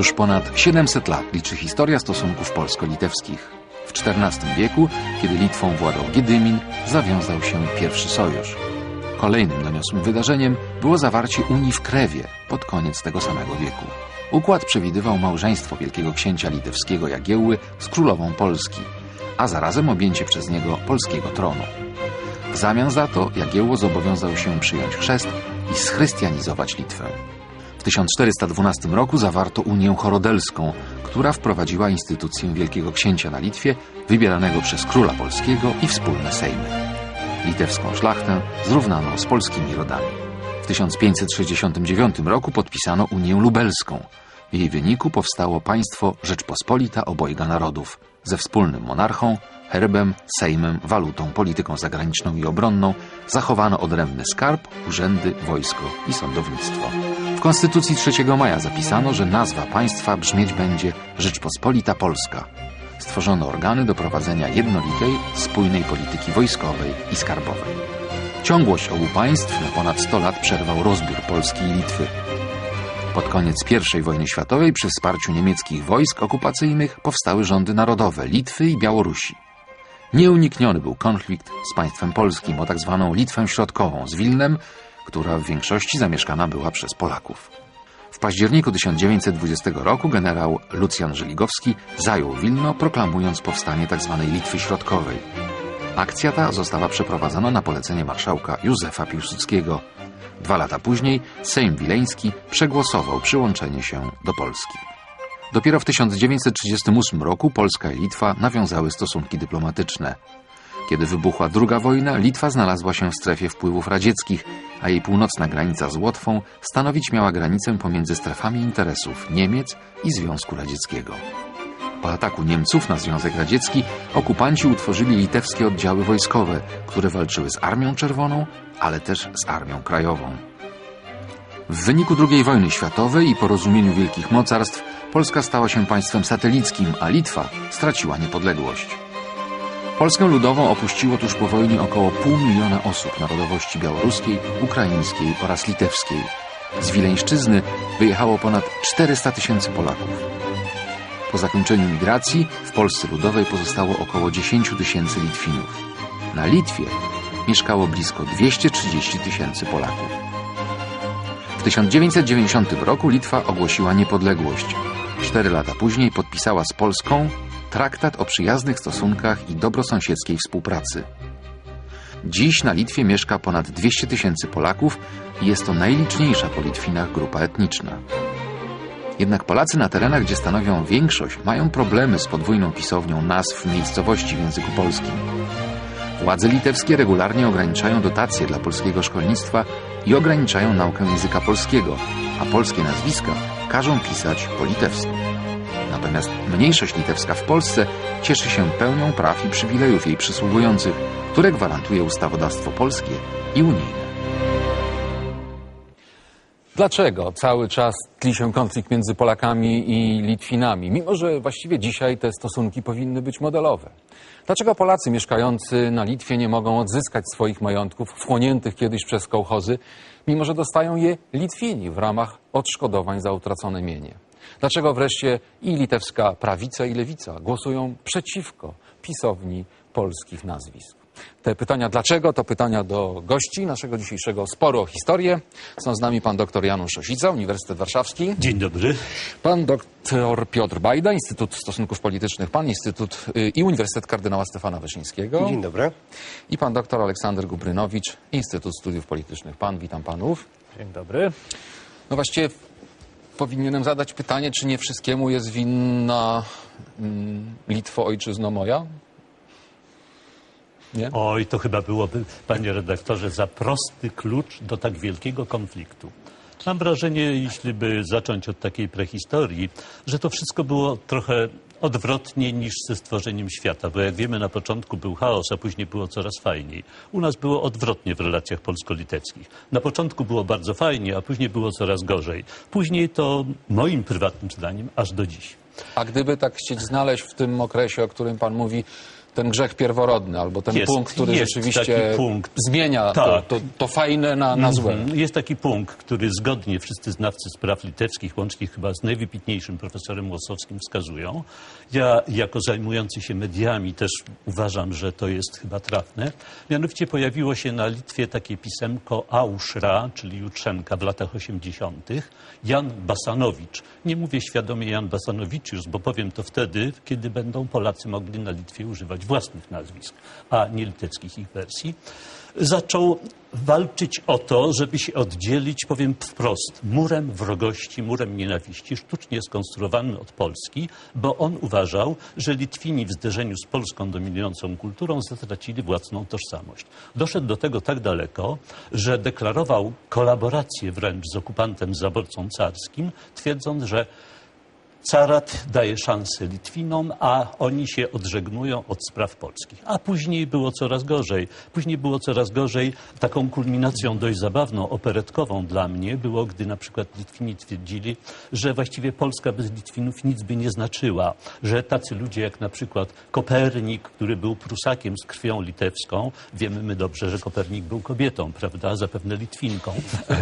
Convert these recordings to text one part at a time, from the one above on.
Już ponad 700 lat liczy historia stosunków polsko-litewskich. W XIV wieku, kiedy Litwą władał Giedymin, zawiązał się pierwszy sojusz. Kolejnym doniosłym wydarzeniem było zawarcie Unii w Krewie pod koniec tego samego wieku. Układ przewidywał małżeństwo wielkiego księcia litewskiego Jagiełły z królową Polski, a zarazem objęcie przez niego polskiego tronu. W zamian za to Jagiełło zobowiązał się przyjąć chrzest i schrystianizować Litwę. W 1412 roku zawarto Unię Chorodelską, która wprowadziła instytucję Wielkiego Księcia na Litwie, wybieranego przez króla polskiego i wspólne sejmy. Litewską szlachtę zrównano z polskimi rodami. W 1569 roku podpisano Unię Lubelską. W jej wyniku powstało państwo Rzeczpospolita Obojga Narodów ze wspólnym monarchą, herbem, sejmem, walutą, polityką zagraniczną i obronną, zachowano odrębny skarb, urzędy, wojsko i sądownictwo. W Konstytucji 3 maja zapisano, że nazwa państwa brzmieć będzie Rzeczpospolita Polska. Stworzono organy do prowadzenia jednolitej, spójnej polityki wojskowej i skarbowej. Ciągłość obu państw na ponad 100 lat przerwał rozbiór Polski i Litwy. Pod koniec I wojny światowej przy wsparciu niemieckich wojsk okupacyjnych powstały rządy narodowe Litwy i Białorusi. Nieunikniony był konflikt z państwem polskim o tak zwaną Litwę Środkową z Wilnem, która w większości zamieszkana była przez Polaków. W październiku 1920 roku generał Lucjan Żeligowski zajął Wilno, proklamując powstanie tzw. Litwy Środkowej. Akcja ta została przeprowadzona na polecenie marszałka Józefa Piłsudskiego. Dwa lata później Sejm Wileński przegłosował przyłączenie się do Polski. Dopiero w 1938 roku Polska i Litwa nawiązały stosunki dyplomatyczne. Kiedy wybuchła II wojna, Litwa znalazła się w strefie wpływów radzieckich, a jej północna granica z Łotwą stanowić miała granicę pomiędzy strefami interesów Niemiec i Związku Radzieckiego. Po ataku Niemców na Związek Radziecki okupanci utworzyli litewskie oddziały wojskowe, które walczyły z Armią Czerwoną, ale też z Armią Krajową. W wyniku II wojny światowej i porozumieniu wielkich mocarstw Polska stała się państwem satelickim, a Litwa straciła niepodległość. Polskę ludową opuściło tuż po wojnie około pół miliona osób narodowości białoruskiej, ukraińskiej oraz litewskiej. Z Wileńszczyzny wyjechało ponad 400 tysięcy Polaków. Po zakończeniu migracji w Polsce Ludowej pozostało około 10 tysięcy Litwinów. Na Litwie mieszkało blisko 230 tysięcy Polaków. W 1990 roku Litwa ogłosiła niepodległość. Cztery lata później podpisała z Polską traktat o przyjaznych stosunkach i dobrosąsiedzkiej współpracy. Dziś na Litwie mieszka ponad 200 tysięcy Polaków i jest to najliczniejsza po Litwinach grupa etniczna. Jednak Polacy na terenach, gdzie stanowią większość, mają problemy z podwójną pisownią nazw miejscowości w języku polskim. Władze litewskie regularnie ograniczają dotacje dla polskiego szkolnictwa i ograniczają naukę języka polskiego, a polskie nazwiska każą pisać po litewsku. Natomiast mniejszość litewska w Polsce cieszy się pełnią praw i przywilejów jej przysługujących, które gwarantuje ustawodawstwo polskie i unijne. Dlaczego cały czas tli się konflikt między Polakami i Litwinami, mimo że właściwie dzisiaj te stosunki powinny być modelowe? Dlaczego Polacy mieszkający na Litwie nie mogą odzyskać swoich majątków wchłoniętych kiedyś przez kołchozy, mimo że dostają je Litwini w ramach odszkodowań za utracone mienie? Dlaczego wreszcie i litewska prawica i lewica głosują przeciwko pisowni polskich nazwisk? Te pytania dlaczego to pytania do gości naszego dzisiejszego sporu o historię. Są z nami pan dr Janusz Osica, Uniwersytet Warszawski. Dzień dobry. Pan dr Piotr Bajda, Instytut Stosunków Politycznych, pan Instytut y, i Uniwersytet Kardynała Stefana Wyszyńskiego. Dzień dobry. I pan dr Aleksander Gubrynowicz, Instytut Studiów Politycznych. Pan, witam panów. Dzień dobry. No właściwie powinienem zadać pytanie, czy nie wszystkiemu jest winna mm, Litwo, ojczyzno moja? Nie? Oj, to chyba byłoby, panie redaktorze, za prosty klucz do tak wielkiego konfliktu. Mam wrażenie, jeśli by zacząć od takiej prehistorii, że to wszystko było trochę odwrotnie niż ze stworzeniem świata, bo jak wiemy na początku był chaos, a później było coraz fajniej. U nas było odwrotnie w relacjach polsko-litewskich. Na początku było bardzo fajnie, a później było coraz gorzej. Później to moim prywatnym zdaniem aż do dziś. A gdyby tak chcieć znaleźć w tym okresie, o którym pan mówi, ten grzech pierworodny, albo ten Jest, punkt, który rzeczywiście punkt. zmienia Tak. to, to, to fajne na, na złe. Mhm. Jest taki punkt, który zgodnie wszyscy znawcy spraw litewskich, łącznie chyba z najwybitniejszym profesorem Łosowskim wskazują. Ja jako zajmujący się mediami też uważam, że to jest chyba trafne. Mianowicie pojawiło się na Litwie takie pisemko Auszra, czyli Jutrzenka w latach 80. Jan Basanowicz. Nie mówię świadomie Jan Basanowicz, bo powiem to wtedy, kiedy będą Polacy mogli na Litwie używać własnych nazwisk, a nie litewskich ich wersji zaczął walczyć o to, żeby się oddzielić, powiem wprost, murem wrogości, murem nienawiści, sztucznie skonstruowany od Polski, bo on uważał, że Litwini w zderzeniu z polską dominującą kulturą zatracili własną tożsamość. Doszedł do tego tak daleko, że deklarował kolaborację wręcz z okupantem zaborcą carskim, twierdząc, że Carat daje szansę Litwinom, a oni się odżegnują od spraw polskich. A później było coraz gorzej. Później było coraz gorzej. Taką kulminacją dość zabawną, operetkową dla mnie było, gdy na przykład Litwini twierdzili, że właściwie Polska bez Litwinów nic by nie znaczyła. Że tacy ludzie jak na przykład Kopernik, który był Prusakiem z krwią litewską, wiemy my dobrze, że Kopernik był kobietą, prawda, zapewne Litwinką,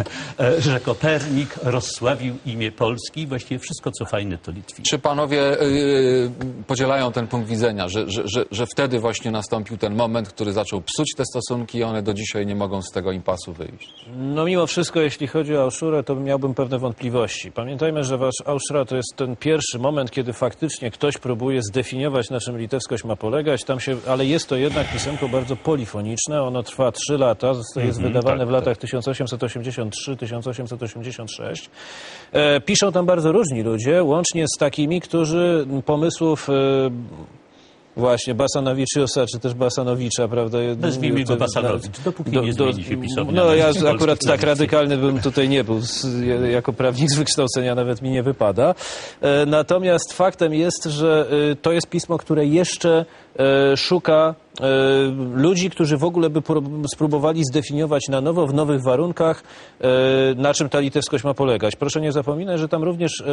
że Kopernik rozsławił imię Polski właściwie wszystko, co fajne, to Litwini. Czy panowie y, podzielają ten punkt widzenia, że, że, że, że wtedy właśnie nastąpił ten moment, który zaczął psuć te stosunki i one do dzisiaj nie mogą z tego impasu wyjść? No mimo wszystko, jeśli chodzi o Auszurę, to miałbym pewne wątpliwości. Pamiętajmy, że wasz Auszura to jest ten pierwszy moment, kiedy faktycznie ktoś próbuje zdefiniować, na czym litewskość ma polegać. Tam się, ale jest to jednak pisemko bardzo polifoniczne. Ono trwa trzy lata, jest wydawane tak, w latach 1883-1886. E, piszą tam bardzo różni ludzie, łącznie z takimi, którzy pomysłów... E, Właśnie, Basanowicziusa, czy też Basanowicza, prawda? Nazwijmy go Basanowicz, dopóki nie zmieni się pisownia No ja nazwisk akurat tak radykalny bym tutaj nie był, jako prawnik z wykształcenia nawet mi nie wypada. E, Natomiast faktem jest, że e, to jest pismo, które jeszcze e, szuka ludzi, którzy w ogóle by prób- spróbowali zdefiniować na nowo, w nowych warunkach, e, na czym ta litewskość ma polegać. Proszę nie zapominać, że tam również e,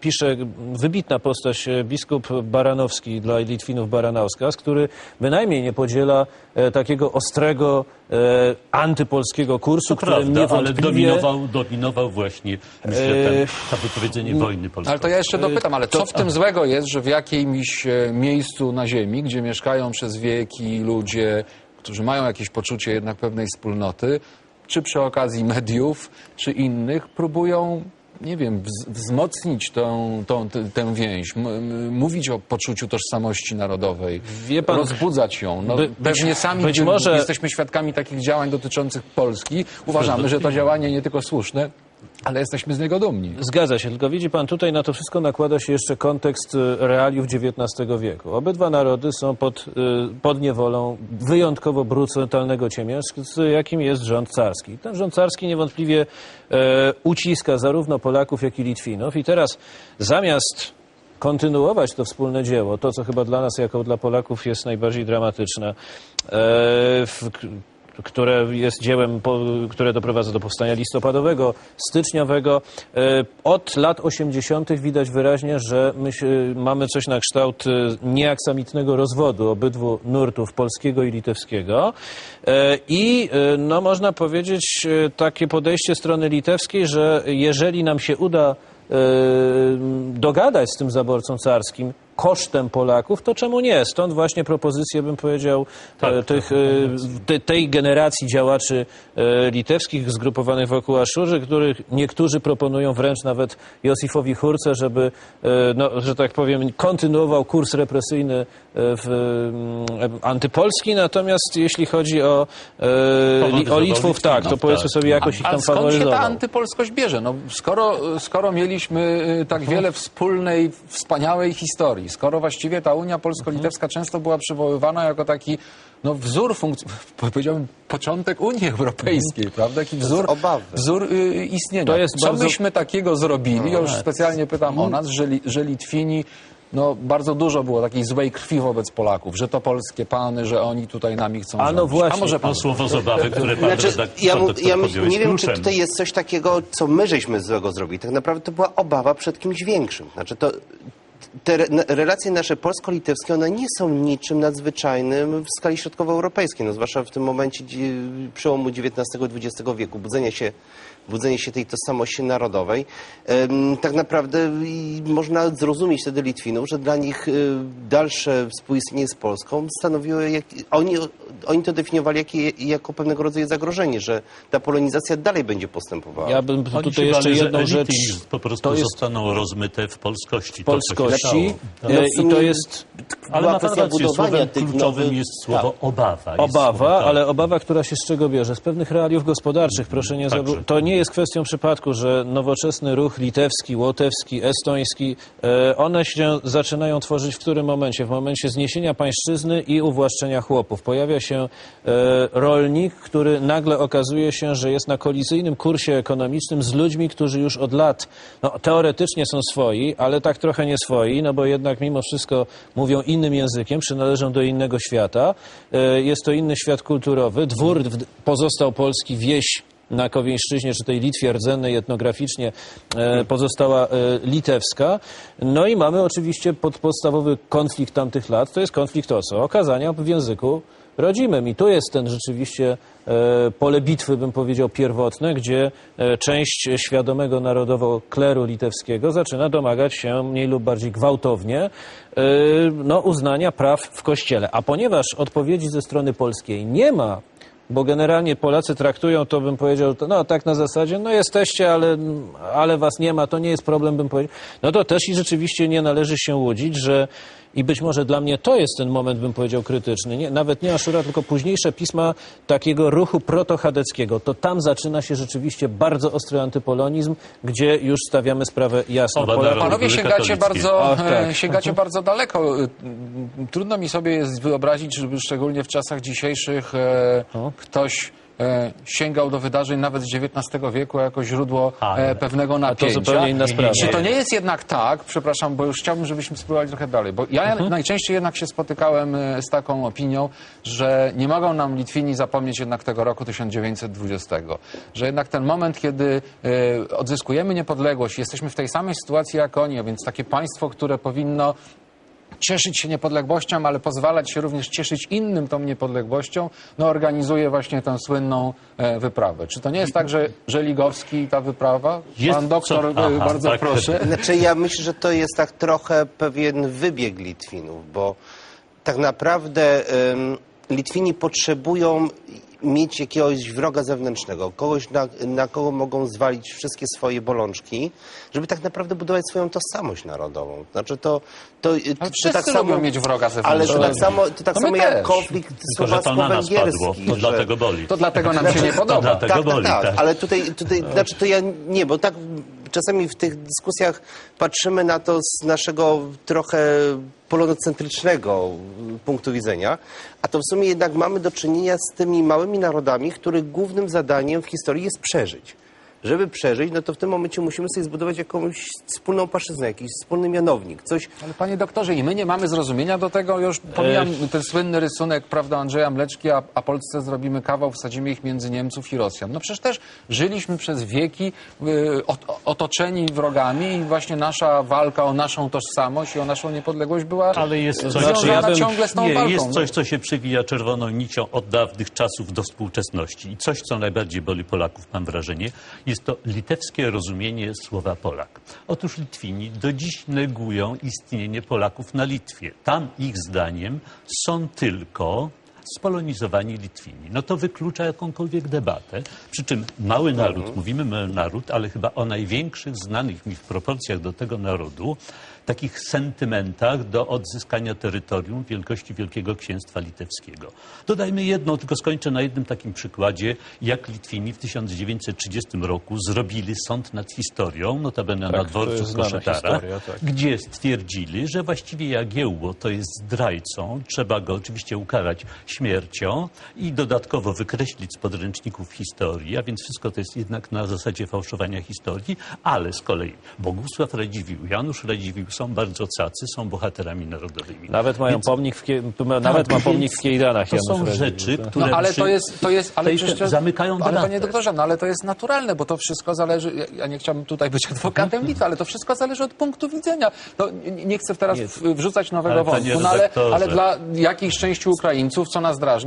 pisze wybitna postać e, biskup Baranowski dla Litwinów Baranauskas, który bynajmniej nie podziela e, takiego ostrego e, antypolskiego kursu, To który prawda, ale niewątpliwie... dominował, dominował właśnie, myślę, ten, to wypowiedzenie wojny polskiej. Ale to ja jeszcze dopytam, ale co w tym złego jest, że w jakimś e, miejscu na ziemi, gdzie mieszkają przez wieki ludzie, którzy mają jakieś poczucie jednak pewnej wspólnoty, czy przy okazji mediów, czy innych, próbują, nie wiem, wz- wzmocnić tą, tą, tę- więź, mówić o poczuciu tożsamości narodowej, pan- rozbudzać ją. No, By- pewnie sami, być może- jesteśmy świadkami takich działań dotyczących Polski, uważamy, że to działanie nie tylko słuszne, ale jesteśmy z niego dumni. Zgadza się, tylko widzi pan, tutaj na to wszystko nakłada się jeszcze kontekst y, realiów XIX wieku. Obydwa narody są pod, y, pod niewolą wyjątkowo brutalnego ciemiężca, jakim jest rząd carski. Ten rząd carski niewątpliwie e, uciska zarówno Polaków, jak i Litwinów. I teraz zamiast kontynuować to wspólne dzieło, to co chyba dla nas jako dla Polaków jest najbardziej dramatyczne, e, w, które jest dziełem, które doprowadza do powstania listopadowego, styczniowego. E, Od lat 80. widać wyraźnie, że mamy coś na kształt e, nieaksamitnego rozwodu obydwu nurtów polskiego i litewskiego. E, I no, można powiedzieć takie podejście strony litewskiej, że jeżeli nam się uda dogadać z tym zaborcą carskim kosztem Polaków, to czemu nie? Stąd właśnie propozycje, bym powiedział, Tak, e, tych, e, te, tej generacji działaczy e, litewskich zgrupowanych wokół Aszurzy, których niektórzy proponują wręcz nawet Josifowi Hurce, żeby, no, że tak powiem, kontynuował kurs represyjny w, antypolski, natomiast jeśli chodzi o, e, o Faworyzował Litwów, tak, to Litwinów, powiedzmy tak. sobie jakoś ich A tam skąd się ta faworyzował. antypolskość bierze? No, skoro, skoro mieliśmy tak wiele wspólnej, wspaniałej historii, skoro właściwie ta Unia Polsko-Litewska Mhm. często była przywoływana jako taki no, wzór funkc- powiedziałbym, początek Unii Europejskiej, prawda? Taki wzór, obawy. wzór y, istnienia. To jest Co bardzo- myśmy takiego zrobili? Ja już specjalnie pytam o nas, że, że Litwini no, bardzo dużo było takiej złej krwi wobec Polaków, że to polskie pany, że oni tutaj nami chcą A no rządzić. właśnie. A może pan To słowo zabawy, które pan Znaczy, redaktor ja, mu- ja myśl, podjął, jest nie wiem, czy tutaj jest coś takiego, co my żeśmy złego zrobili. Tak naprawdę to była obawa przed kimś większym. Znaczy to te relacje nasze polsko-litewskie, one nie są niczym nadzwyczajnym w skali środkowoeuropejskiej, no zwłaszcza w tym momencie przełomu XIX-XX wieku, budzenia się, budzenia się tej tożsamości narodowej. Tak naprawdę można zrozumieć wtedy Litwinów, że dla nich y, dalsze współistnienie z Polską stanowiło, jak, oni, oni to definiowali jak, jako pewnego rodzaju zagrożenie, że ta polonizacja dalej będzie postępowała. Ja bym Oni tutaj jeszcze jedną rzecz. po prostu To jest zostaną rozmyte w polskości. to, co się polskości stało. e, w i to jest Ale ma pan kwestia rację, budowania słowem tych kluczowym nowych- jest słowo obawa. Jest Obawa, słowo, tak. ale obawa, która się z czego bierze? Z pewnych realiów gospodarczych. Proszę nie zabu- To nie jest kwestią przypadku, że nowoczesny ruch litewski, łotewski, estoński, e, one się zaczynają tworzyć w którym momencie? W momencie zniesienia pańszczyzny i uwłaszczenia chłopów. Pojawia się e, rolnik, który nagle okazuje się, że jest na kolizyjnym kursie ekonomicznym z ludźmi, którzy już od lat no, teoretycznie są swoi, ale tak trochę nie swoi, no bo jednak mimo wszystko mówią innym językiem, przynależą do innego świata. E, Jest to inny świat kulturowy. Dwór pozostał polski, wieś na Kowieńszczyźnie, czy tej Litwie rdzennej etnograficznie e, pozostała e, litewska. No i mamy oczywiście pod, podstawowy konflikt tamtych lat, to jest konflikt o co? Okazania w języku rodzimym. I tu jest ten rzeczywiście e, pole bitwy, bym powiedział, pierwotne, gdzie część świadomego narodowo kleru litewskiego zaczyna domagać się mniej lub bardziej gwałtownie no, uznania praw w kościele. A ponieważ odpowiedzi ze strony polskiej nie ma, bo generalnie Polacy traktują to, bym powiedział, no tak na zasadzie, no jesteście, ale, ale was nie ma, to nie jest problem, bym powiedział. No to też i rzeczywiście nie należy się łudzić, że i być może dla mnie to jest ten moment, bym powiedział, krytyczny. Nie, nawet nie Aszura, tylko późniejsze pisma takiego ruchu protochadeckiego. To tam zaczyna się rzeczywiście bardzo ostry antypolonizm, gdzie już stawiamy sprawę jasno. Oba Pola- narody. Panowie sięgacie bardzo, Ach, tak. e, sięgacie bardzo daleko. Trudno mi sobie jest wyobrazić, żeby szczególnie w czasach dzisiejszych e, ktoś e, sięgał do wydarzeń nawet z XIX wieku jako źródło e, pewnego napięcia. zupełnie inna sprawa. Czy to nie jest jednak tak, przepraszam, bo już chciałbym, żebyśmy spróbowali trochę dalej, bo ja Mhm. najczęściej jednak się spotykałem e, z taką opinią, że nie mogą nam Litwini zapomnieć jednak tego roku 1920, że jednak ten moment, kiedy e, odzyskujemy niepodległość, jesteśmy w tej samej sytuacji jak oni, a więc takie państwo, które powinno cieszyć się niepodległością, ale pozwalać się również cieszyć innym tą niepodległością, no organizuje właśnie tę słynną e, wyprawę. Czy to nie jest tak, że Żeligowski i ta wyprawa? Jest Pan doktor, co- e, Aha, bardzo tak. proszę. Znaczy ja myślę, że to jest tak trochę pewien wybieg Litwinów, bo tak naprawdę ym, Litwini potrzebują mieć jakiegoś wroga zewnętrznego, kogoś, na, na kogo mogą zwalić wszystkie swoje bolączki, żeby tak naprawdę budować swoją tożsamość narodową. Znaczy to, to, Ale to tak samo, mieć wroga Ale to zewnętrznego. tak samo, to tak To my samo jak też. konflikt to słowacko-węgierski. to że- dlatego boli. To dlatego nam się nie To podoba. dlatego tak, boli, tak, tak, tak. ale tutaj, tutaj znaczy to ja nie, bo tak czasami w tych dyskusjach patrzymy na to z naszego trochę polonocentrycznego punktu widzenia, a to w sumie jednak mamy do czynienia z tymi małymi narodami, których głównym zadaniem w historii jest przeżyć. Żeby przeżyć, no to w tym momencie musimy sobie zbudować jakąś wspólną płaszczyznę, jakiś wspólny mianownik, coś, Ale panie doktorze, i my nie mamy zrozumienia do tego, już pomijam ten słynny rysunek, prawda, Andrzeja Mleczki, a, a Polsce zrobimy kawał, wsadzimy ich między Niemców i Rosjan. No przecież też żyliśmy przez wieki y, ot, otoczeni wrogami i właśnie nasza walka o naszą tożsamość i o naszą niepodległość była Ale jest coś, ja bym- ciągle z tą nie, walką. jest no. coś, co się przywija czerwoną nicią od dawnych czasów do współczesności. I coś, co najbardziej boli Polaków, mam wrażenie, jest to litewskie rozumienie słowa Polak. Otóż Litwini do dziś negują istnienie Polaków na Litwie. Tam ich zdaniem są tylko spolonizowani Litwini. No to wyklucza jakąkolwiek debatę. Przy czym mały naród, mówimy mały naród, ale chyba o największych znanych mi w proporcjach do tego narodu, takich sentymentach do odzyskania terytorium wielkości Wielkiego Księstwa Litewskiego. Dodajmy jedno, tylko skończę na jednym takim przykładzie, jak Litwini w 1930 roku zrobili sąd nad historią, notabene na Tak, to dworcu w historia, tak. gdzie stwierdzili, że właściwie Jagiełło to jest zdrajcą, trzeba go oczywiście ukarać śmiercią i dodatkowo wykreślić z podręczników historii, a więc wszystko to jest jednak na zasadzie fałszowania historii, ale z kolei Bogusław Radziwiłł, Janusz Radziwiłł są bardzo cacy, są bohaterami narodowymi. Nawet mają Więc pomnik w, nawet ma tak, pomnik więc w Kiejdanach. To Janusz są Radziwiłł, rzeczy, tak? które No ale przy to jest, to jest, ale przecież, zamykają Ale debatę. panie doktorze, no ale to jest naturalne, bo to wszystko zależy, ja- ja nie chciałbym tutaj być adwokatem Litwy, ale to wszystko zależy od punktu widzenia. No, nie, nie chcę teraz w- wrzucać nowego Ale, wątku, no ale, ale dla jakiejś części Ukraińców, co nas drażni,